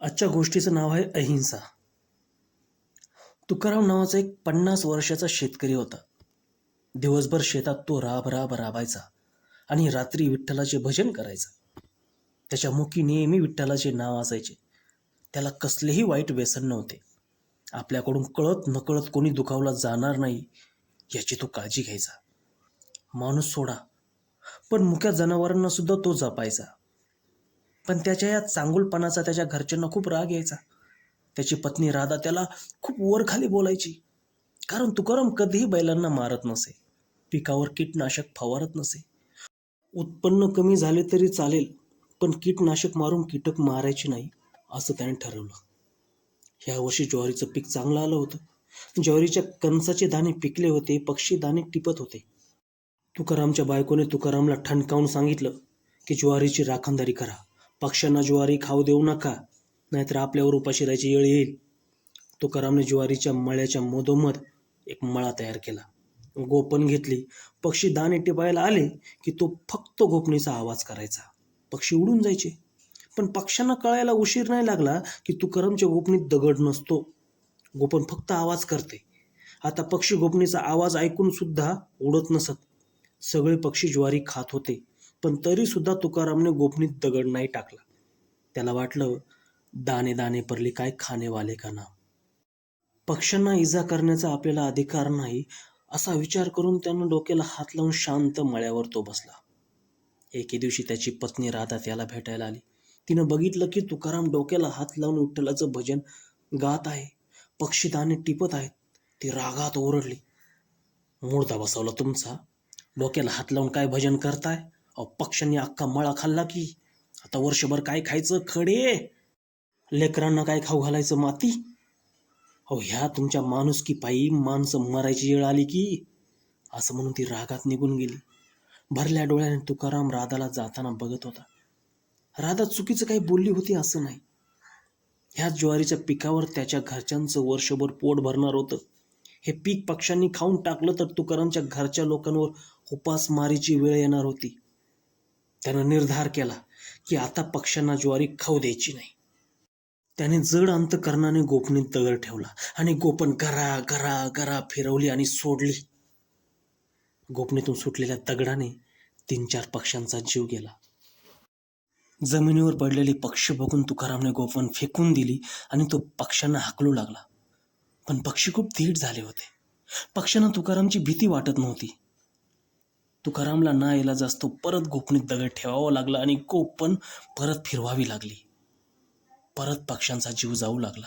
आजच्या गोष्टीचं नाव आहे अहिंसा. तुकाराम नावाचा एक पन्नास वर्षाचा शेतकरी होता. दिवसभर शेतात तो राब राब राबायचा आणि रात्री विठ्ठलाचे भजन करायचा. त्याच्या मुखी नेहमी विठ्ठलाचे नाव असायचे. त्याला कसलेही वाईट व्यसन नव्हते. आपल्याकडून कळत नकळत कोणी दुखावला जाणार नाही याची तो काळजी घ्यायचा. माणूस सोडा पण मुख्या जनावरांना सुद्धा तो जपायचा. पण त्याच्या या चांगुलपणाचा त्याच्या घरच्यांना खूप राग यायचा. त्याची पत्नी राधा त्याला खूप वरखाली बोलायची. कारण तुकाराम कधीही बैलांना मारत नसे. पिकावर कीटनाशक फवारत नसे. उत्पन्न कमी झाले तरी चालेल पण कीटनाशक मारून कीटक मारायचे नाही असं त्याने ठरवलं. ह्या वर्षी ज्वारीचं पीक चांगलं आलं होतं. ज्वारीच्या कणसाचे दाणे पिकले होते पक्षी दाणे टिपत होते. तुकारामच्या बायकोने तुकारामला ठणकावून सांगितलं की ज्वारीची राखणदारी करा. पक्ष्यांना ज्वारी खाऊ देऊ नका नाहीतर आपल्यावर उपाशी राहायची येळ येईल. तुकारामने ज्वारीच्या मळ्याच्या मधोमध एक मळा तयार केला. गोपन घेतली. पक्षी दाणे टिपायला आले की तो फक्त गोपणीचा आवाज करायचा. पक्षी उडून जायचे. पण पक्ष्यांना कळायला उशीर नाही लागला की तुकारामच्या गोपणीत दगड नसतो. गोपन फक्त आवाज करते. आता पक्षी गोपणीचा आवाज ऐकून सुद्धा उडत नसत. सगळे पक्षी ज्वारी खात होते. पण तरी सुद्धा तुकारामने गोपनीत दगड नाही टाकला. त्याला वाटलं दाणे दाणे परली काय खाणेवाले का ना पक्ष्यांना इजा करण्याचा आपल्याला अधिकार नाही असा विचार करून त्यानं डोक्याला हात लावून शांत मळ्यावर तो बसला. एके दिवशी त्याची पत्नी राधा त्याला भेटायला आली. तिनं बघितलं की तुकाराम डोक्याला हात लावून विठ्ठलाचं भजन गात आहे. पक्षी दाणे टिपत आहेत. ती रागात ओरडली. मुर्दा बसवला तुमचा? डोक्याला हात लावून काय भजन करताय? अहो पक्ष्यांनी अख्खा मळा खाल्ला की. आता वर्षभर काय खायचं? खडे. लेकरांना काय खाऊ घालायचं? माती. अहो ह्या तुमच्या माणुसकी पायी माणसं मरायची वेळ आली की. असं म्हणून ती रागात निघून गेली. भरल्या डोळ्याने तुकाराम राधाला जाताना बघत होता. राधा चुकीचं काही बोलली होती असं नाही. ह्या ज्वारीच्या पिकावर त्याच्या घरच्यांचं वर्षभर पोट भरणार होतं. हे पीक पक्ष्यांनी खाऊन टाकलं तर तुकारामच्या घरच्या लोकांवर उपासमारीची वेळ येणार होती. त्यानं निर्धार केला की आता पक्ष्यांना ज्वारी खाऊ द्यायची नाही. त्याने जड अंतकरणाने गोपनीत दगड ठेवला आणि गोपन गरा गरा गरा फिरवली आणि सोडली. गोपनीतून सुटलेल्या दगडाने तीन चार पक्ष्यांचा जीव गेला. जमिनीवर पडलेली पक्षी बघून तुकारामने गोपन फेकून दिली आणि तो पक्ष्यांना हाकलू लागला. पण पक्षी खूप धीट झाले होते. पक्ष्यांना तुकारामची भीती वाटत नव्हती. तुकारामला ना इलाज जास्त परत गोपनीत दगड ठेवावा लागला आणि गोपन परत फिरवावी लागली. परत पक्ष्यांचा जीव जाऊ लागला.